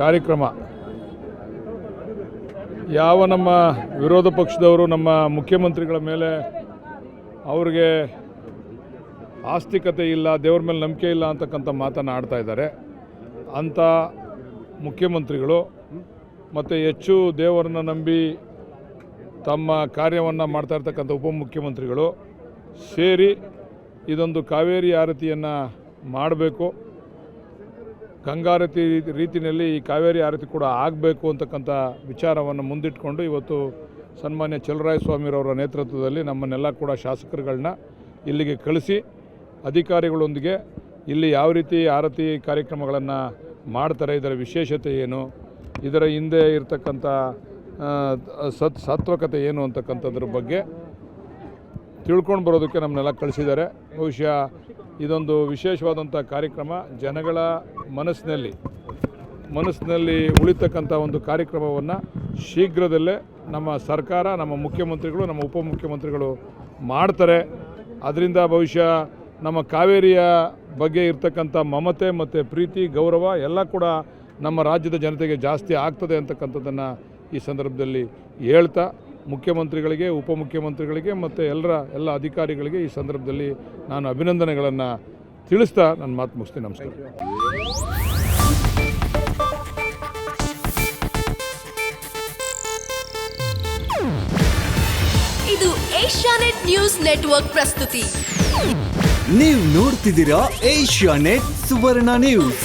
ಕಾರ್ಯಕ್ರಮ. ಯಾವ ನಮ್ಮ ವಿರೋಧ ಪಕ್ಷದವರು, ನಮ್ಮ ಮುಖ್ಯಮಂತ್ರಿಗಳ ಮೇಲೆ ಅವ್ರಿಗೆ ಆಸ್ತಿಕತೆ ಇಲ್ಲ, ದೇವ್ರ ಮೇಲೆ ನಂಬಿಕೆ ಇಲ್ಲ ಅಂತಕ್ಕಂಥ ಮಾತನ್ನು ಆಡ್ತಾ ಇದ್ದಾರೆ. ಅಂಥ ಮುಖ್ಯಮಂತ್ರಿಗಳು ಮತ್ತು ಹೆಚ್ಚು ದೇವರನ್ನ ನಂಬಿ ತಮ್ಮ ಕಾರ್ಯವನ್ನು ಮಾಡ್ತಾ ಇರ್ತಕ್ಕಂಥ ಉಪಮುಖ್ಯಮಂತ್ರಿಗಳು ಸೇರಿ ಇದೊಂದು ಕಾವೇರಿ ಆರತಿಯನ್ನು ಮಾಡಬೇಕು. ಗಂಗಾರತಿ ರೀತಿಯಲ್ಲಿ ಈ ಕಾವೇರಿ ಆರತಿ ಕೂಡ ಆಗಬೇಕು ಅಂತಕ್ಕಂಥ ವಿಚಾರವನ್ನು ಮುಂದಿಟ್ಕೊಂಡು ಇವತ್ತು ಸನ್ಮಾನ್ಯ ಚಲರಾಯ ಸ್ವಾಮಿರವರ ನೇತೃತ್ವದಲ್ಲಿ ನಮ್ಮನ್ನೆಲ್ಲ ಕೂಡ ಶಾಸಕರುಗಳನ್ನ ಇಲ್ಲಿಗೆ ಕಳಿಸಿ, ಅಧಿಕಾರಿಗಳೊಂದಿಗೆ ಇಲ್ಲಿ ಯಾವ ರೀತಿ ಆರತಿ ಕಾರ್ಯಕ್ರಮಗಳನ್ನು ಮಾಡ್ತಾರೆ, ಇದರ ವಿಶೇಷತೆ ಏನು, ಇದರ ಹಿಂದೆ ಇರತಕ್ಕಂಥ ಸತ್ ಸಾತ್ವಕತೆ ಏನು ಅಂತಕ್ಕಂಥದ್ರ ಬಗ್ಗೆ ತಿಳ್ಕೊಂಡು ಬರೋದಕ್ಕೆ ನಮ್ಮನ್ನೆಲ್ಲ ಕಳಿಸಿದ್ದಾರೆ. ಬಹುಶಃ ಇದೊಂದು ವಿಶೇಷವಾದಂಥ ಕಾರ್ಯಕ್ರಮ. ಜನಗಳ ಮನಸ್ಸಿನಲ್ಲಿ ಮನಸ್ಸಿನಲ್ಲಿ ಉಳಿತಕ್ಕಂಥ ಒಂದು ಕಾರ್ಯಕ್ರಮವನ್ನು ಶೀಘ್ರದಲ್ಲೇ ನಮ್ಮ ಸರ್ಕಾರ, ನಮ್ಮ ಮುಖ್ಯಮಂತ್ರಿಗಳು, ನಮ್ಮ ಉಪಮುಖ್ಯಮಂತ್ರಿಗಳು ಮಾಡ್ತಾರೆ. ಅದರಿಂದ ಬಹುಶಃ ನಮ್ಮ ಕಾವೇರಿಯ ಬಗ್ಗೆ ಇರ್ತಕ್ಕಂಥ ಮಮತೆ ಮತ್ತು ಪ್ರೀತಿ, ಗೌರವ ಎಲ್ಲ ಕೂಡ ನಮ್ಮ ರಾಜ್ಯದ ಜನತೆಗೆ ಜಾಸ್ತಿ ಆಗ್ತದೆ ಅಂತಕ್ಕಂಥದ್ದನ್ನು ಈ ಸಂದರ್ಭದಲ್ಲಿ ಹೇಳ್ತಾ ಮುಖ್ಯಮಂತ್ರಿಗಳಿಗೆ ಉಪಮುಖ್ಯಮಂತ್ರಿಗಳಿಗೆ ಮತ್ತು ಎಲ್ಲರ ಎಲ್ಲ ಅಧಿಕಾರಿಗಳಿಗೆ ಈ ಸಂದರ್ಭದಲ್ಲಿ ನಾನು ಅಭಿನಂದನೆಗಳನ್ನು ತಿಳಿಸ್ತಾ ನನ್ನ ಮಾತು ಮುಗಿಸ್ತೀನಿ. ನಮಸ್ಕಾರ. ಇದು ಏಷ್ಯಾನೆಟ್ ನ್ಯೂಸ್ ನೆಟ್ವರ್ಕ್ ಪ್ರಸ್ತುತಿ. ನೀವು ನೋಡ್ತಿದ್ದೀರಾ ಏಷ್ಯಾನೆಟ್ ಸುವರ್ಣ ನ್ಯೂಸ್.